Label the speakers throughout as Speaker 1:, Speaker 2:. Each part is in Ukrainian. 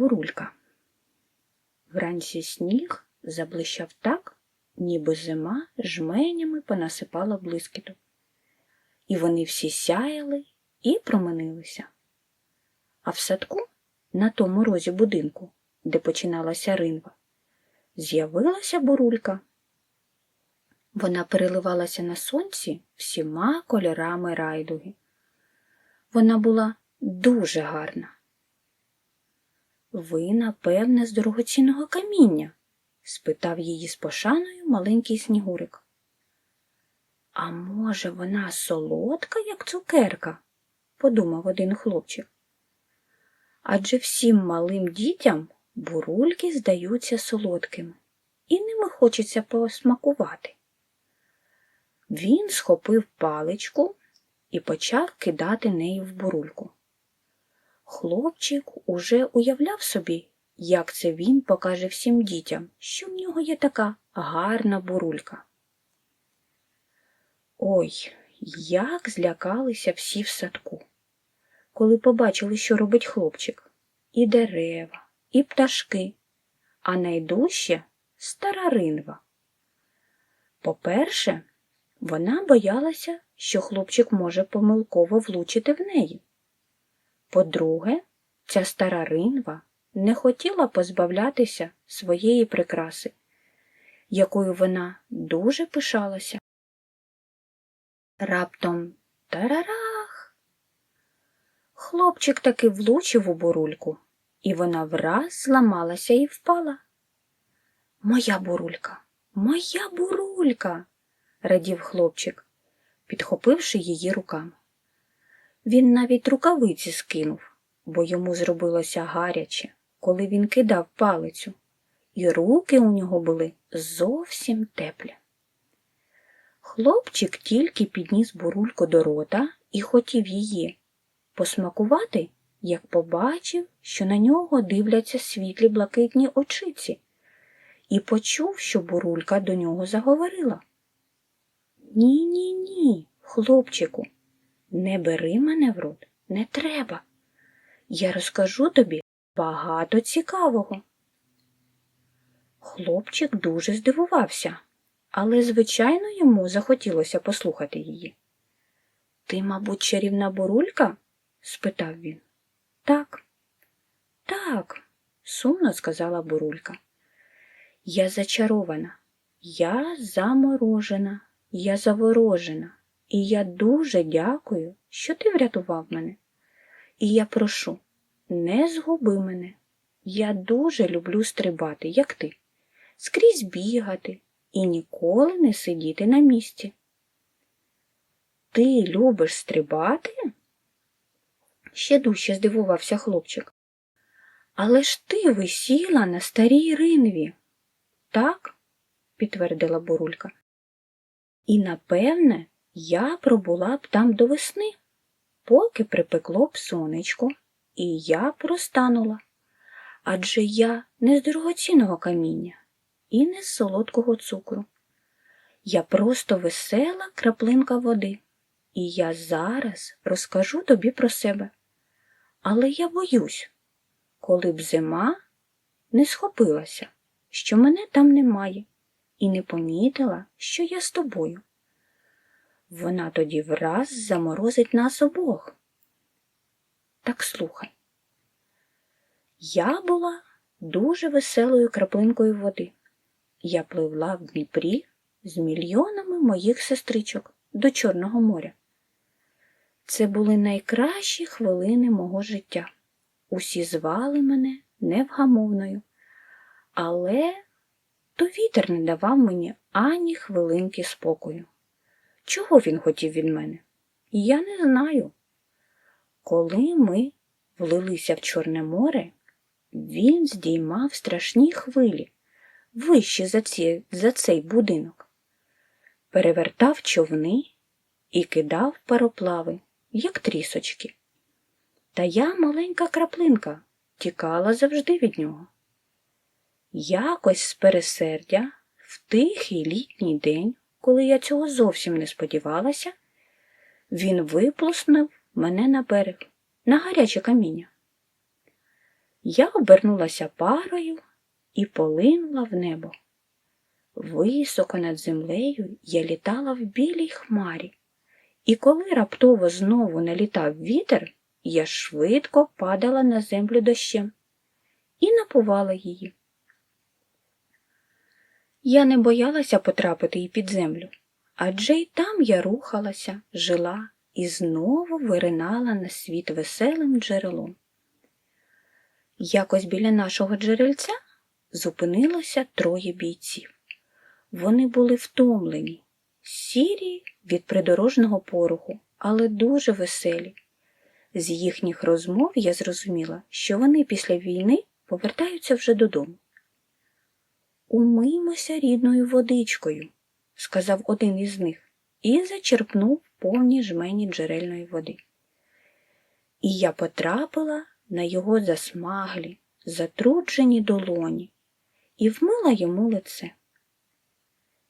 Speaker 1: бурулька. Вранці сніг заблищав так, ніби зима жменями понасипала блискіту. І вони всі сяяли і променилися. А в садку, на тому розі будинку, де починалася ринва, з'явилася бурулька. Вона переливалася на сонці всіма кольорами райдуги. Вона була дуже гарна. Ви, напевне, з дорогоцінного каміння? спитав її з пошаною маленький снігурик. А може, вона солодка, як цукерка? подумав один хлопчик. Адже всім малим дітям бурульки здаються солодкими, і ними хочеться посмакувати. Він схопив паличку і почав кидати нею в бурульку. Хлопчик уже уявляв собі, як це він покаже всім дітям, що в нього є така гарна бурулька. Ой, як злякалися всі в садку, коли побачили, що робить хлопчик, і дерева, і пташки, а найдужче стара ринва. По-перше, вона боялася, що хлопчик може помилково влучити в неї. По-друге, ця стара ринва не хотіла позбавлятися своєї прикраси, якою вона дуже пишалася. Раптом тарарах. Хлопчик таки влучив у бурульку, і вона враз зламалася і впала. Моя бурулька, моя бурулька, радів хлопчик, підхопивши її руками. Він навіть рукавиці скинув, бо йому зробилося гаряче, коли він кидав палицю, і руки у нього були зовсім теплі. Хлопчик тільки підніс бурульку до рота і хотів її посмакувати, як побачив, що на нього дивляться світлі блакитні очиці, і почув, що бурулька до нього заговорила. Ні, ні, ні, хлопчику, не бери мене в рот, не треба. Я розкажу тобі багато цікавого. Хлопчик дуже здивувався, але, звичайно, йому захотілося послухати її. Ти, мабуть, чарівна бурулька? спитав він. Так, так, сумно сказала бурулька. Я зачарована, я заморожена, я заворожена, і я дуже дякую, що ти врятував мене. І я прошу, не згуби мене. Я дуже люблю стрибати, як ти, скрізь бігати і ніколи не сидіти на місці. Ти любиш стрибати? Ще дужче здивувався хлопчик. Але ж ти висіла на старій ринві. Так, підтвердила бурулька. І, напевне, я пробула б там до весни, поки припекло б сонечко, і я простанула. Адже я не з дорогоцінного каміння і не з солодкого цукру. Я просто весела краплинка води, і я зараз розкажу тобі про себе. Але я боюсь, коли б зима не схопилася, що мене там немає, і не помітила, що я з тобою. Вона тоді враз заморозить нас обох. Так слухай. Я була дуже веселою краплинкою води. Я пливла в Дніпрі з мільйонами моїх сестричок до Чорного моря. Це були найкращі хвилини мого життя. Усі звали мене невгамовною, але то вітер не давав мені ані хвилинки спокою. Чого він хотів від мене? Я не знаю. Коли ми влилися в Чорне море, він здіймав страшні хвилі вище за, ці, за цей будинок, перевертав човни і кидав пароплави, як трісочки. Та я, маленька краплинка, тікала завжди від нього. Якось з пересердя в тихий літній день коли я цього зовсім не сподівалася, він виплеснув мене на берег, на гаряче каміння. Я обернулася парою і полинула в небо. Високо над землею я літала в білій хмарі, і коли раптово знову налітав вітер, я швидко падала на землю дощем і напувала її. Я не боялася потрапити і під землю, адже й там я рухалася, жила і знову виринала на світ веселим джерелом. Якось біля нашого джерельця зупинилося троє бійців. Вони були втомлені, сірі від придорожного пороху, але дуже веселі. З їхніх розмов я зрозуміла, що вони після війни повертаються вже додому. Умиймося рідною водичкою, сказав один із них і зачерпнув повні жмені джерельної води. І я потрапила на його засмаглі, затруджені долоні і вмила йому лице.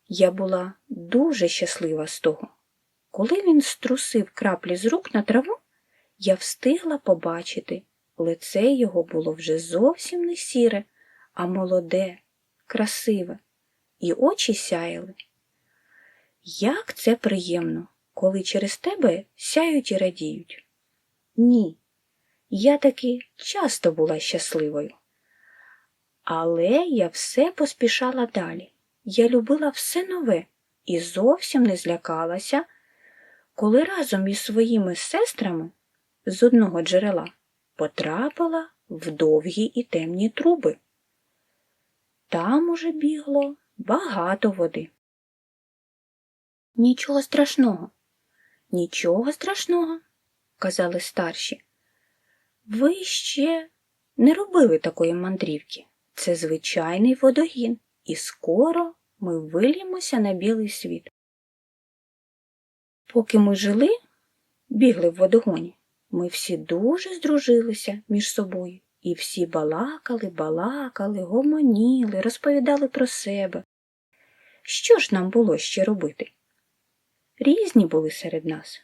Speaker 1: Я була дуже щаслива з того. Коли він струсив краплі з рук на траву, я встигла побачити, лице його було вже зовсім не сіре, а молоде, красиве, і очі сяяли. Як це приємно, коли через тебе сяють і радіють. Ні, я таки часто була щасливою. Але я все поспішала далі. Я любила все нове і зовсім не злякалася, коли разом із своїми сестрами з одного джерела потрапила в довгі і темні труби. Там уже бігло багато води. Нічого страшного, нічого страшного, казали старші. Ви ще не робили такої мандрівки. Це звичайний водогін, і скоро ми виліємося на білий світ. Поки ми жили, бігли в водогоні, ми всі дуже здружилися між собою, і всі балакали, балакали, гомоніли, розповідали про себе. Що ж нам було ще робити? Різні були серед нас.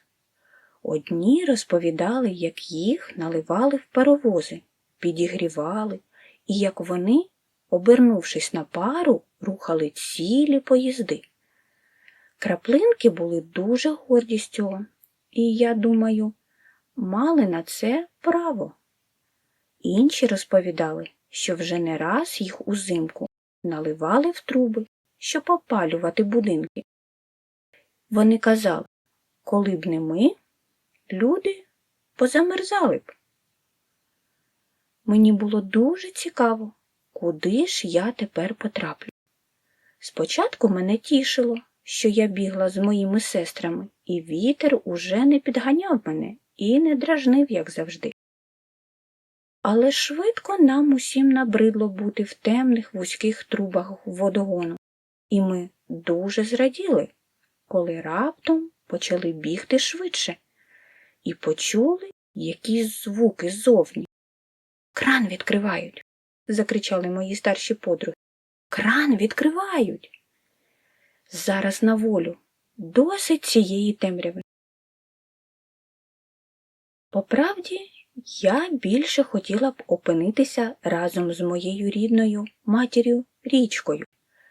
Speaker 1: Одні розповідали, як їх наливали в паровози, підігрівали, і як вони, обернувшись на пару, рухали цілі поїзди. Краплинки були дуже горді з цього, і, я думаю, мали на це право. Інші розповідали, що вже не раз їх узимку наливали в труби, щоб опалювати будинки. Вони казали, коли б не ми, люди позамерзали б. Мені було дуже цікаво, куди ж я тепер потраплю. Спочатку мене тішило, що я бігла з моїми сестрами, і вітер уже не підганяв мене і не дражнив, як завжди. Але швидко нам усім набридло бути в темних вузьких трубах водогону, і ми дуже зраділи, коли раптом почали бігти швидше і почули якісь звуки ззовні. Кран відкривають, закричали мої старші подруги. Кран відкривають. Зараз на волю. Досить цієї темряви. По правді, я більше хотіла б опинитися разом з моєю рідною матір'ю річкою,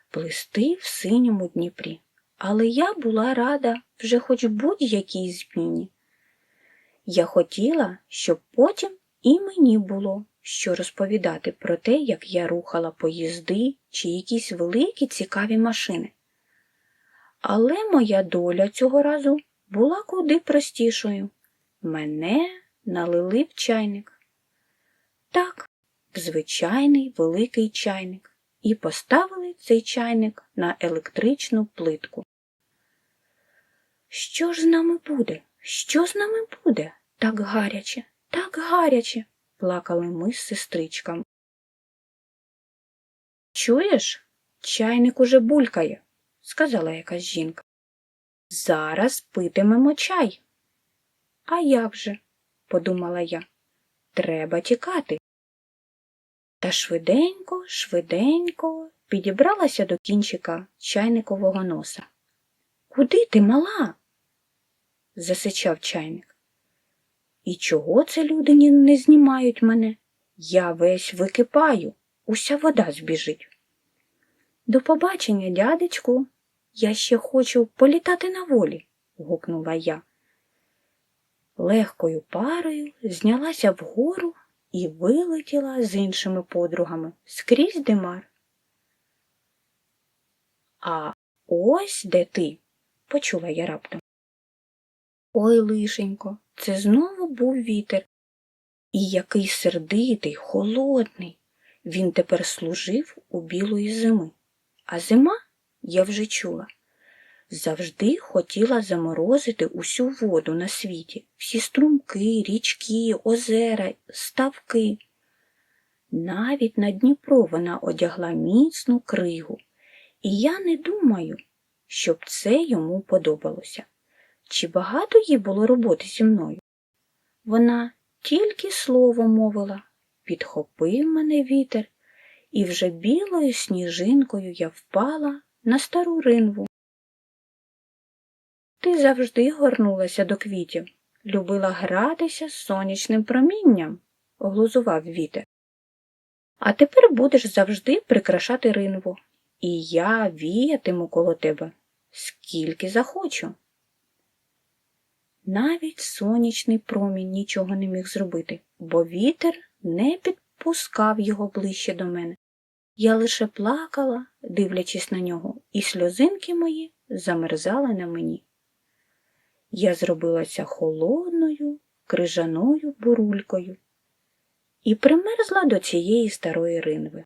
Speaker 1: плисти в синьому Дніпрі. Але я була рада вже хоч будь-якій зміні. Я хотіла, щоб потім і мені було що розповідати про те, як я рухала поїзди чи якісь великі цікаві машини. Але моя доля цього разу була куди простішою. Мене налили в чайник. Так, звичайний великий чайник, і поставили цей чайник на електричну плитку. Що ж з нами буде? Що з нами буде? Так гаряче, так гаряче, плакали ми з сестричками. Чуєш, чайник уже булькає, сказала якась жінка. Зараз питимемо чай. А як же? Подумала я. Треба тікати. Та швиденько, швиденько підібралася до кінчика чайникового носа. Куди ти мала? засичав чайник. І чого це люди не знімають мене? Я весь википаю, уся вода збіжить. До побачення, дядечку. Я ще хочу політати на волі, гукнула я. Легкою парою знялася вгору і вилетіла з іншими подругами скрізь димар. А ось де ти, почула я раптом. Ой, лишенько, це знову був вітер. І який сердитий, холодний. Він тепер служив у білої зими. А зима, я вже чула, завжди хотіла заморозити усю воду на світі, всі струмки, річки, озера, ставки. Навіть на Дніпро вона одягла міцну кригу, і я не думаю, щоб це йому подобалося. Чи багато їй було роботи зі мною? Вона тільки слово мовила, підхопив мене вітер, і вже білою сніжинкою я впала на стару ринву. Ти завжди горнулася до квітів, любила гратися з сонячним промінням, глузував вітер. А тепер будеш завжди прикрашати ринву, і я віятиму коло тебе, скільки захочу. Навіть сонячний промінь нічого не міг зробити, бо вітер не підпускав його ближче до мене. Я лише плакала, дивлячись на нього, і сльозинки мої замерзали на мені. Я зробилася холодною, крижаною бурулькою і примерзла до цієї старої ринви.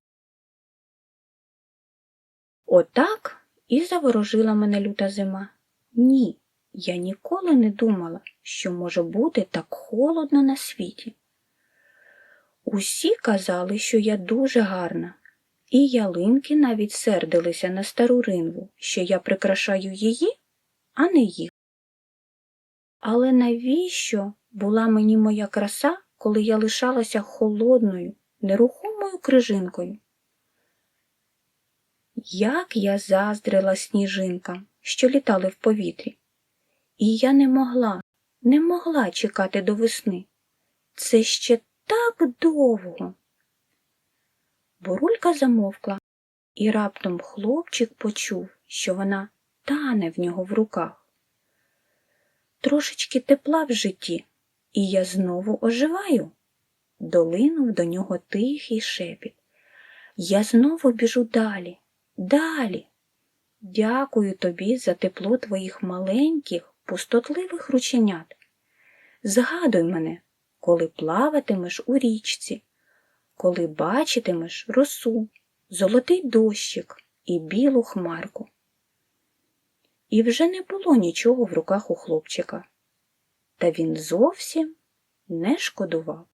Speaker 1: Отак і заворожила мене люта зима. Ні, я ніколи не думала, що може бути так холодно на світі. Усі казали, що я дуже гарна, і ялинки навіть сердилися на стару ринву, що я прикрашаю її, а не їх. Але навіщо була мені моя краса, коли я лишалася холодною, нерухомою крижинкою? Як я заздрила сніжинкам, що літали в повітрі. І я не могла, не могла чекати до весни. Це ще так довго. Бурулька замовкла, і раптом хлопчик почув, що вона тане в нього в руках. Трошечки тепла в житті, і я знову оживаю. Долинув до нього тихий шепіт. Я знову біжу далі, далі. Дякую тобі за тепло твоїх маленьких, пустотливих рученят. Згадуй мене, коли плаватимеш у річці, коли бачитимеш росу, золотий дощик і білу хмарку. І вже не було нічого в руках у хлопчика, та він зовсім не шкодував.